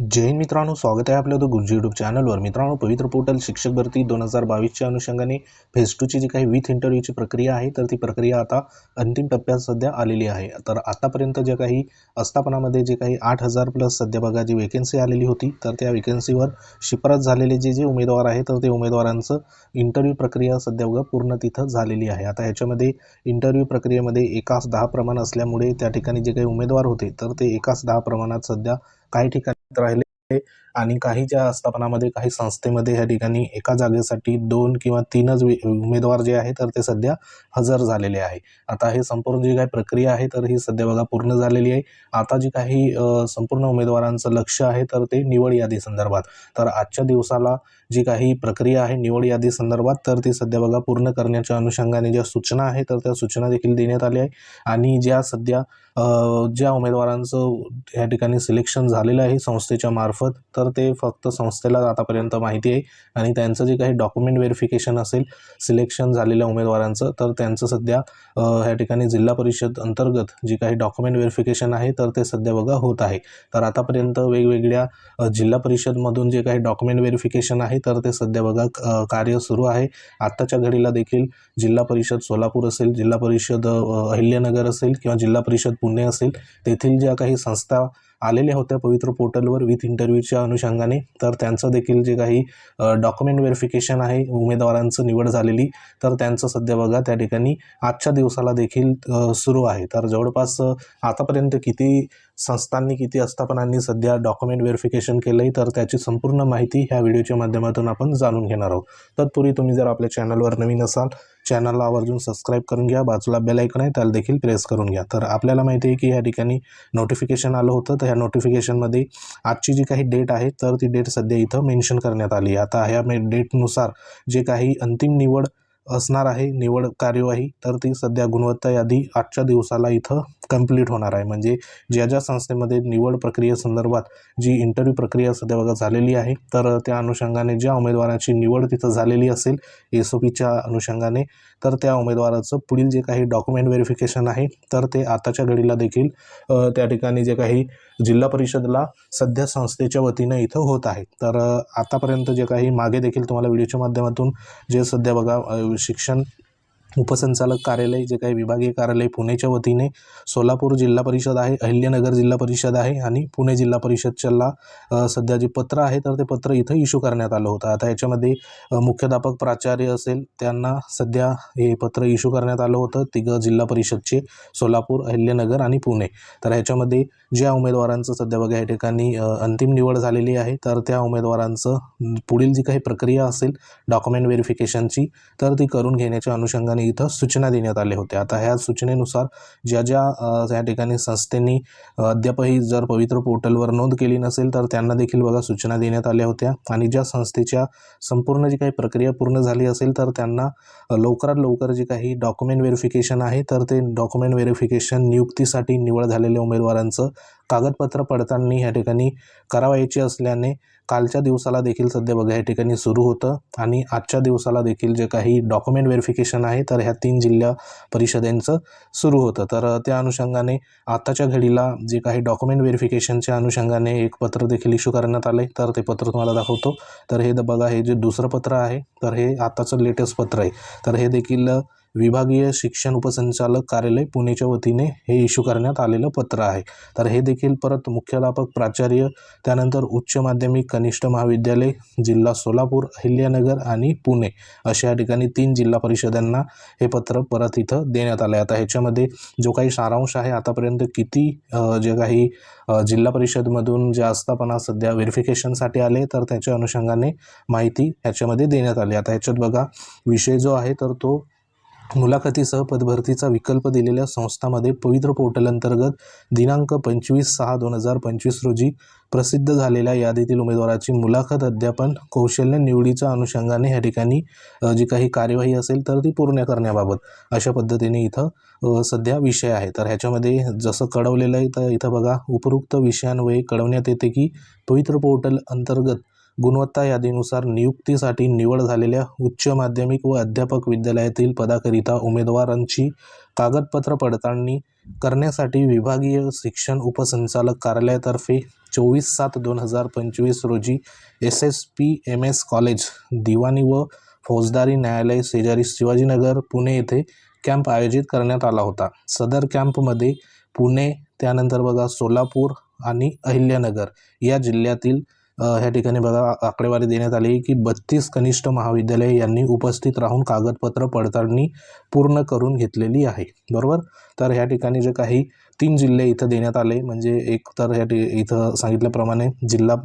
जैन मित्रांनो स्वागत आहे आपलं द गुरुजी युट्यूब चॅनलवर मित्रांनो पवित्र पोर्टल शिक्षक भरती दोन हजार बावीसच्या अनुषंगाने फेज टूची जी काही विथ इंटरव्ह्यूची प्रक्रिया आहे तर ती प्रक्रिया आता अंतिम टप्प्यात सध्या आलेली आहे. तर आतापर्यंत जे काही आस्थापनामध्ये जे काही आठ हजार प्लस सध्या बघा जी वेकेन्सी आलेली होती तर त्या वेकेन्सीवर शिफारस झालेले जे जे उमेदवार आहे तर ते उमेदवारांचं इंटरव्ह्यू प्रक्रिया सध्या बघा पूर्ण तिथं झालेली आहे. आता ह्याच्यामध्ये इंटरव्ह्यू प्रक्रियेमध्ये एकाच दहा प्रमाण असल्यामुळे त्या ठिकाणी जे काही उमेदवार होते तर ते एकाच दहा प्रमाणात सध्या काही ठिकाणी राहिले. आणि काही ज्या आस्थापनामध्ये काही संस्थेमध्ये ह्या ठिकाणी एका जागेसाठी दोन किंवा तीनच उमेदवार जे आहे तर ते सध्या हजर झालेले आहे. आता हे संपूर्ण जी काही प्रक्रिया आहे तर ही सध्या बघा पूर्ण झालेली आहे. आता जी काही संपूर्ण उमेदवारांचं लक्ष आहे तर ते निवड यादी संदर्भात. तर आजच्या दिवसाला जी काही प्रक्रिया आहे निवड यादी संदर्भात तर ती सध्या बघा पूर्ण करण्याच्या अनुषंगाने ज्या सूचना आहे तर त्या सूचना देखील देण्यात आल्या आहे आणि ज्या सध्या ज्या उमेदवारांचं या ठिकाणी सिलेक्शन झालेलं आहे संस्थेच्या मार्फत तर ते फक्त संस्थेलाच आतापर्यंत माहिती आहे. आणि त्यांचं जे काही डॉक्युमेंट व्हेरिफिकेशन असेल सिलेक्शन झालेल्या उमेदवारांचं तर त्यांचं सध्या ह्या ठिकाणी जिल्हा परिषद अंतर्गत जी काही डॉक्युमेंट व्हेरिफिकेशन आहे तर ते सध्या बघा होत आहे. तर आतापर्यंत वेगवेगळ्या जिल्हा परिषदमधून जे काही डॉक्युमेंट व्हेरिफिकेशन आहे तर ते सध्या बघा कार्य सुरू आहे. आत्ताच्या घडीला देखील जिल्हा परिषद सोलापूर असेल जिल्हा परिषद अहिल्यानगर असेल किंवा जिल्हा परिषद पुणे असेल तेथील ज्या काही संस्था आलेल्या होत्या पवित्र पोर्टलवर विथ इंटरव्ह्यूच्या अनुषंगाने. तर त्यांचं देखील जे काही डॉक्युमेंट व्हेरिफिकेशन आहे उमेदवारांचं निवड झालेली तर त्यांचं सध्या बघा त्या ठिकाणी आजच्या दिवसाला देखील सुरू आहे. तर जवळपास आतापर्यंत किती संस्थांनी किती आस्थापनांनी सध्या डॉक्युमेंट व्हेरिफिकेशन केलं आहे तर त्याची संपूर्ण माहिती ह्या व्हिडिओच्या माध्यमातून आपण जाणून घेणार आहोत. तत्पूर्वी तुम्ही जर आपल्या चॅनलवर नवीन असाल चॅनलला आवर्जून सबस्क्राईब करून घ्या बाजूला बेल ऐकून आहे त्याला देखील प्रेस करून घ्या. तर आपल्याला माहिती आहे की या ठिकाणी नोटिफिकेशन आलं होतं. तर ह्या नोटिफिकेशनमध्ये आजची जी काही डेट आहे तर ती डेट सध्या इथं मेन्शन करण्यात आली आता ह्या डेटनुसार जे काही अंतिम निवड असणार आहे निवड कार्यवाही तर ती सध्या गुणवत्ता यादी आजच्या दिवसाला इथं कंप्लीट होणार आहे. म्हणजे ज्या ज्या संस्थेमध्ये निवड प्रक्रियेसंदर्भात जी इंटरव्ह्यू प्रक्रिया सध्या बघा झालेली आहे. तर त्या अनुषंगाने ज्या उमेदवारांची निवड तिथं झालेली असेल एस ओ पीच्या अनुषंगाने तर त्या उमेदवाराचं पुढील जे काही डॉक्युमेंट व्हेरिफिकेशन आहे तर ते आताच्या घडीला देखील त्या ठिकाणी जे काही जिल्हा परिषदला सध्या संस्थेच्या वतीनं इथं होत आहे. तर आतापर्यंत जे काही मागे देखील तुम्हाला व्हिडिओच्या माध्यमातून जे सध्या बघा शिक्षण उपसंचालक कार्यालय जे काही विभागीय कार्यालय पुणेच्या वतीने सोलापूर जिल्हा परिषद आहे अहिल्यानगर जिल्हा परिषद आहे आणि पुणे जिल्हा परिषदच्याला सध्या जे पत्र आहे तर ते पत्र इथं इश्यू करण्यात आलं होतं. आता याच्यामध्ये मुख्याध्यापक प्राचार्य असेल त्यांना सध्या हे पत्र इश्यू करण्यात आलं होतं. तिघं जिल्हा परिषदचे सोलापूर अहिल्यानगर आणि पुणे. तर ह्याच्यामध्ये ज्या उमेदवारांचं सध्या बघा या ठिकाणी अंतिम निवड झालेली आहे तर त्या उमेदवारांचं पुढील जी काही प्रक्रिया असेल डॉक्युमेंट व्हेरिफिकेशनची तर ती करून घेण्याच्या अनुषंगाने इथं सूचना देण्यात आल्या होत्या आता ह्या सूचनेनुसार ज्या ज्या अ, त्या ठिकाणी संस्थेनी अद्यापही जर पवित्र पोर्टलवर नोंद केली नसेल तर त्यांना देखील बघा सूचना देण्यात आल्या होत्या. आणि ज्या संस्थेच्या संपूर्ण जी काही प्रक्रिया पूर्ण झाली असेल तर त्यांना लवकरात लवकर जे काही डॉक्युमेंट व्हेरिफिकेशन आहे तर ते डॉक्युमेंट व्हेरिफिकेशन नियुक्तीसाठी निवड झालेल्या उमेदवारांचं कागदपत्र पडताळणी या ठिकाणी करावायची असल्याने कालच्या दिवसाला देखील सध्या बघा या ठिकाणी सुरू होतं. आणि आजच्या दिवसाला देखील जे काही डॉक्युमेंट व्हेरिफिकेशन आहे तर ह्या तीन जिल्हा परिषदेंचं सुरू होतं. तर त्या अनुषंगाने आताच्या घडीला जे काही डॉक्युमेंट व्हेरिफिकेशनच्या अनुषंगाने एक पत्र देखील इश्यू करण्यात आलं आहे तर ते पत्र तुम्हाला दाखवतो. तर हे बघा हे जे दुसरं पत्र आहे तर हे आताचं लेटेस्ट पत्र आहे. तर हे देखील विभागीय शिक्षण उपसंचालक कार्यालय पुणेच्या वतीने हे इश्यू करण्यात आलेलं पत्र आहे. तर हे देखील परत मुख्याध्यापक प्राचार्य त्यानंतर उच्च माध्यमिक कनिष्ठ महाविद्यालय जिल्हा सोलापूर अहिल्यानगर आणि पुणे अशा या ठिकाणी तीन जिल्हा परिषदांना हे पत्र परत इथं देण्यात आलं आहे आता ह्याच्यामध्ये जो काही सारांश आहे आतापर्यंत किती जे काही जिल्हा परिषदमधून जे आस्थापना सध्या व्हेरिफिकेशनसाठी आले तर त्याच्या अनुषंगाने माहिती ह्याच्यामध्ये देण्यात आली. आता ह्याच्यात बघा विषय जो आहे तर तो मुलाखतीसह पदभरतीचा विकल्प दिलेल्या संस्थांमध्ये पवित्र पोर्टल अंतर्गत दिनांक पंचवीस सहा दोन हजार पंचवीस रोजी प्रसिद्ध झालेल्या यादीतील उमेदवाराची मुलाखत अध्यापन कौशल्य निवडीच्या अनुषंगाने या ठिकाणी जी काही कार्यवाही असेल तर ती पूर्ण करण्याबाबत अशा पद्धतीने इथं सध्या विषय आहे. तर ह्याच्यामध्ये जसं कळवलेलं आहे तर इथं बघा उपरोक्त विषयांवये कळवण्यात येते की पवित्र पोर्टल अंतर्गत गुणवत्ता यादीनुसार नियुक्तीसाठी निवड झालेल्या उच्च माध्यमिक व अध्यापक विद्यालयातील पदाकरिता उमेदवारांची कागदपत्र पडताळणी करण्यासाठी विभागीय शिक्षण उपसंचालक कार्यालयातर्फे चोवीस सात दोन हजार पंचवीस रोजी S S P M S college दिवाणी व फौजदारी न्यायालय शेजारी शिवाजीनगर पुणे येथे कॅम्प आयोजित करण्यात आला होता. सदर कॅम्पमध्ये पुणे त्यानंतर बघा सोलापूर आणि अहिल्यानगर या जिल्ह्यातील ह्या ठिकाणी बघा आकडेवारी देण्यात आली की बत्तीस कनिष्ठ महाविद्यालय यांनी उपस्थित राहून कागदपत्र पडताळणी पूर्ण करून घेतलेली आहे. बरोबर? तर ह्या ठिकाणी जे काही तीन जिल्हे इथं देण्यात आले म्हणजे एक तर ह्या इथं सांगितल्याप्रमाणे जिल्हा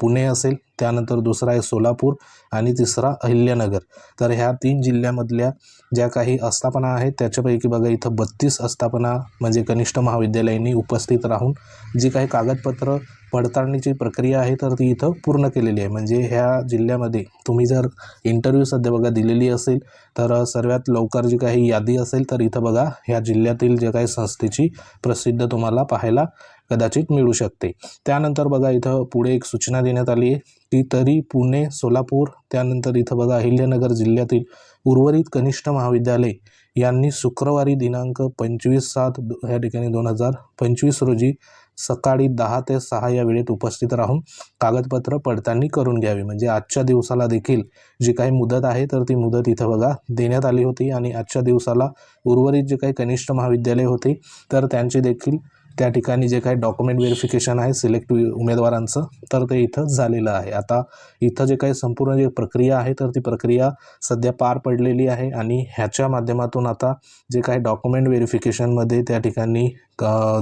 पुणे असेल त्यानंतर दुसरा आहे सोलापूर आणि तिसरा अहिल्यानगर. तर ह्या तीन जिल्ह्यामधल्या ज्या काही आस्थापना आहेत त्याच्यापैकी बघा इथं बत्तीस आस्थापना म्हणजे कनिष्ठ महाविद्यालयांनी उपस्थित राहून जी काही कागदपत्र पडताळणीची प्रक्रिया आहे तर ती इथं पूर्ण केलेली आहे. म्हणजे ह्या जिल्ह्यामध्ये तुम्ही जर इंटरव्ह्यू सध्या बघा दिलेली असेल तर सर्वात लवकर जी काही यादी असेल तर इथं बघा ह्या जिल्ह्यातील जे काही संस्थेची प्रसिद्ध तुम्हाला पाहायला कदाचित मिळू शकते. त्यानंतर बघा इथं पुढे एक सूचना देण्यात आली आहे की तरी पुणे सोलापूर त्यानंतर इथं बघा अहिल्यानगर जिल्ह्यातील उर्वरित कनिष्ठ महाविद्यालय यांनी शुक्रवारी दिनांक पंचवीस सात ह्या ठिकाणी दोन हजार पंचवीस रोजी सकाळी दहा ते सहा या वेळेत उपस्थित राहून कागदपत्र पडताळणी करून घ्यावी. म्हणजे आजच्या दिवसाला देखील जी काही मुदत आहे तर ती मुदत इथं बघा देण्यात आली होती. आणि आजच्या दिवसाला उर्वरित जे काही कनिष्ठ महाविद्यालय होते तर त्यांचे देखील त्या ठिकाणी जे काही डॉक्युमेंट व्हेरिफिकेशन आहे सिलेक्ट उमेदवारांचं तर ते इथं झालेलं आहे. आता इथं जे काही संपूर्ण जी प्रक्रिया आहे तर ती प्रक्रिया सध्या पार पडलेली आहे आणि ह्याच्या माध्यमातून आता जे काही डॉक्युमेंट व्हेरिफिकेशनमध्ये त्या ठिकाणी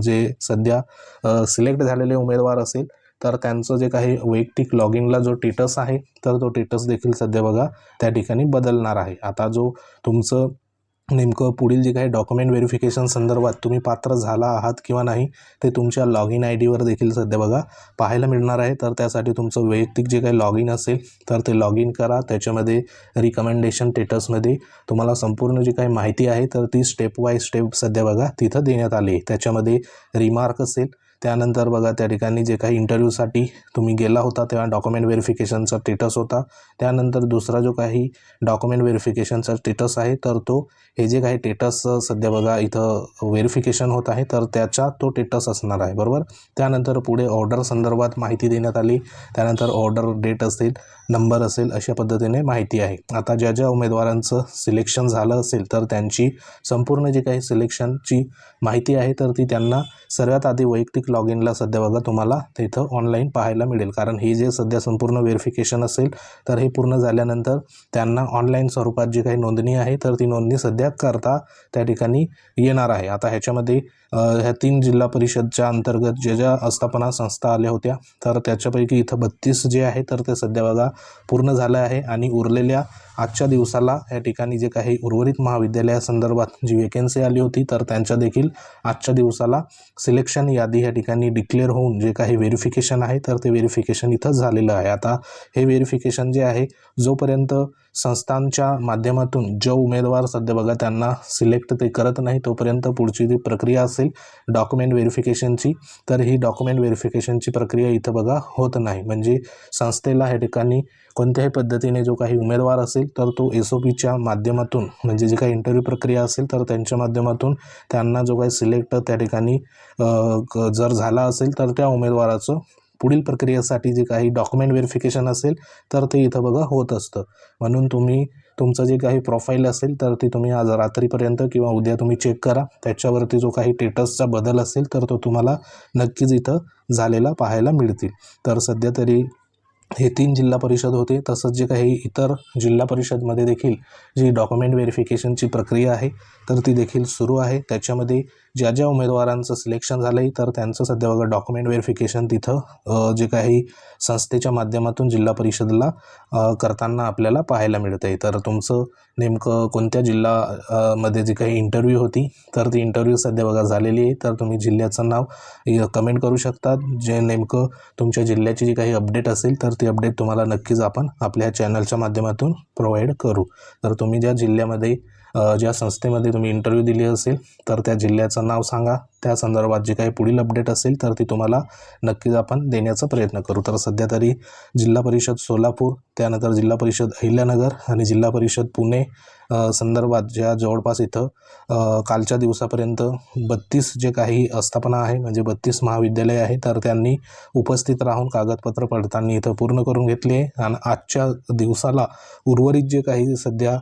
जे सध्या सिलेक्ट झालेले उमेदवार असेल तर त्यांचं जे काही वैयक्तिक लॉगिंगला जो टेटस आहे तर तो टेटस देखील सध्या बघा त्या ठिकाणी बदलणार आहे. आता जो तुमचं नेमकं पुढील जे काही डॉक्युमेंट व्हेरिफिकेशन संदर्भात तुम्ही पात्र झाला आहात किंवा नाही ते तुमच्या लॉग इन आय डीवर देखील सध्या बघा पाहायला मिळणार आहे. तर त्यासाठी तुमचं वैयक्तिक जे काही लॉग इन असेल तर ते लॉग इन करा. त्याच्यामध्ये रिकमेंडेशन स्टेटसमध्ये तुम्हाला संपूर्ण जी काही माहिती आहे तर ती स्टेप बाय स्टेप सध्या बघा तिथं देण्यात आली आहे. त्याच्यामध्ये रिमार्क असेल त्यानंतर बघा त्या ठिकाणी जे काही इंटरव्ह्यूसाठी तुम्ही गेला होता तेव्हा डॉक्युमेंट व्हेरिफिकेशनचा स्टेटस होता. त्यानंतर दुसरा जो काही डॉक्युमेंट व्हेरिफिकेशनचा स्टेटस आहे तर तो हे जे काही टेटस सध्या बघा इथं व्हेरिफिकेशन होत आहे तर त्याचा तो टेटस असणार आहे बरोबर? त्यानंतर पुढे ऑर्डर संदर्भात माहिती देण्यात आली. त्यानंतर ऑर्डर डेट असेल नंबर असेल अशा पद्धतीने माहिती आहे. आता ज्या ज्या उमेदवारांचं सिलेक्शन झालं असेल तर त्यांची संपूर्ण जी काही सिलेक्शनची माहिती आहे तर ती त्यांना सर्वात आधी वैयक्तिक लॉग इनला सध्या बघा तुम्हाला तिथं ऑनलाईन पाहायला मिळेल. कारण ही जे सध्या संपूर्ण व्हेरिफिकेशन असेल तर हे पूर्ण झाल्यानंतर त्यांना ऑनलाईन स्वरूपात जी काही नोंदणी आहे तर ती नोंदणी सध्या करता त्या ठिकाणी येणार आहे. आता ह्याच्यामध्ये ह्या तीन जिल्हा परिषदच्या अंतर्गत ज्या ज्या आस्थापना संस्था आल्या होत्या तर त्याच्यापैकी इथं बत्तीस जे आहे तर ते सध्या बघा पूर्ण झालं आहे. आणि उरलेल्या आजच्या दिवसाला या ठिकाणी जे काही उर्वरित महाविद्यालयासंदर्भात जी वेकेन्सी आली होती तर त्यांच्या देखील आजच्या दिवसाला सिलेक्शन यादी या ठिकाणी डिक्लेअर होऊन जे काही व्हेरिफिकेशन आहे तर ते व्हेरिफिकेशन इथं झालेलं आहे. आता हे व्हेरिफिकेशन जे आहे जोपर्यंत संस्थांच्या माध्यमातून जो उमेदवार सध्या बघा त्यांना सिलेक्ट ते करत नाही तोपर्यंत पुढची जी प्रक्रिया असेल डॉक्युमेंट व्हेरिफिकेशनची तर ही डॉक्युमेंट व्हेरिफिकेशनची प्रक्रिया इथं बघा होत नाही. म्हणजे संस्थेला ह्या ठिकाणी कोणत्याही पद्धतीने जो काही उमेदवार असेल तर तो एस ओ पीच्या माध्यमातून म्हणजे जी काही इंटरव्ह्यू प्रक्रिया असेल तर त्यांच्या माध्यमातून त्यांना जो काही सिलेक्ट त्या ठिकाणी जर झाला असेल तर त्या उमेदवाराचं पुढील प्रक्रियेसाठी जे काही डॉक्युमेंट व्हेरिफिकेशन असेल तर ते इथं बघा होत असतं. म्हणून तुम्ही तुमचं जे काही प्रोफाईल असेल तर ती तुम्ही आज रात्रीपर्यंत किंवा उद्या तुम्ही चेक करा. त्याच्यावरती जो काही टेटसचा बदल असेल तर तो तुम्हाला नक्कीच इथं झालेला पाहायला मिळतील. तर सध्या तरी हे तीन जिल्हा परिषद होते. तसंच जे काही इतर जिल्हा परिषदमध्ये देखील जी डॉक्युमेंट व्हेरिफिकेशनची प्रक्रिया आहे तर ती देखील सुरू आहे. त्याच्यामध्ये ज्या ज्या उमेदवारांचं सिलेक्शन झालं आहे तर त्यांचं सध्या बघा डॉक्युमेंट व्हेरिफिकेशन तिथं जे काही संस्थेच्या माध्यमातून जिल्हा परिषदला करताना आपल्याला पाहायला मिळतं आहे तर तुमचं नेमकं कोणत्या जिल्हा मध्ये जी काही इंटरव्ह्यू होती तर ती इंटरव्ह्यू सध्या बघा झालेली आहे. तर तुम्ही जिल्ह्याचं नाव कमेंट करू शकता. जे नेमकं तुमच्या जिल्ह्याची जी काही अपडेट असेल तर ती अपडेट तुम्हाला नक्कीच आपण आपल्या चॅनलच्या माध्यमातून प्रोव्हाइड करू. तर तुम्ही ज्या जिल्ह्यामध्ये ज्या संस्थेमध्ये तुम्ही इंटरव्ह्यू दिली असेल तर त्या जिल्ह्याचं नाव सांगा. त्या संदर्भात जे काही पुढील अपडेट असेल तर ती तुम्हाला नक्कीच आपण देण्याचा प्रयत्न करू. तर सध्या तरी जिल्हा परिषद सोलापूर त्यानंतर जिल्हा परिषद अहिल्यानगर आणि जिल्हा परिषद पुणे संदर्भात ज्या जवळपास इथं कालच्या दिवसापर्यंत बत्तीस जे काही आस्थापना आहे म्हणजे बत्तीस महाविद्यालय आहे तर त्यांनी उपस्थित राहून कागदपत्र पडताळणी इथं पूर्ण करून घेतली आहे. आणि आजच्या दिवसाला उर्वरित जे काही सध्या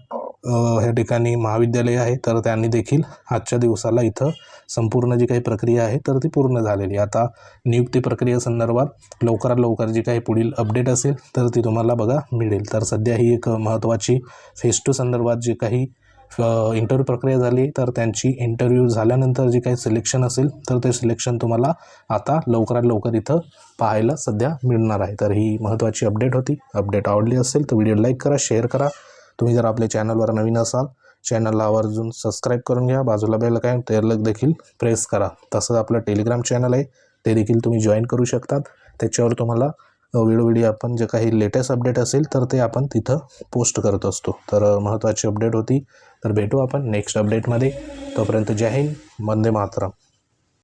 ह्या ठिकाणी महाविद्यालय आहे. तर त्यांनी देखील आजच्या दिवसाला इथं संपूर्ण जी काही प्रक्रिया आहे तर ती पूर्ण झालेली आता नियुक्ती प्रक्रियेसंदर्भात लवकरात लवकर जी काही पुढील अपडेट असेल तर ती तुम्हाला बघा मिळेल. तर सध्या ही एक महत्त्वाची फेस टू संदर्भात जी काही इंटरव्ह्यू प्रक्रिया झाली तर त्यांची इंटरव्ह्यू झाल्यानंतर जी काही सिलेक्शन असेल तर ते सिलेक्शन तुम्हाला आता लवकरात लवकर इथं पाहायला सध्या मिळणार आहे. तर ही महत्त्वाची अपडेट होती. अपडेट आवडली असेल तर व्हिडिओ लाईक करा शेअर करा. तुम्ही जर आपल्या चॅनलवर नवीन असाल चॅनलला आवर्जून सबस्क्राईब करून घ्या बाजूला बेल काय तेरलक देखील प्रेस करा. तसंच आपलं टेलिग्राम चॅनल आहे ते देखील तुम्ही जॉईन करू शकतात. त्याच्यावर तुम्हाला वेळोवेळी आपण जे काही लेटेस्ट अपडेट असेल तर ते आपण तिथं पोस्ट करत असतो. तर महत्त्वाची अपडेट होती. तर भेटू आपण नेक्स्ट अपडेटमध्ये तोपर्यंत जय हिंद वंदे मातरम.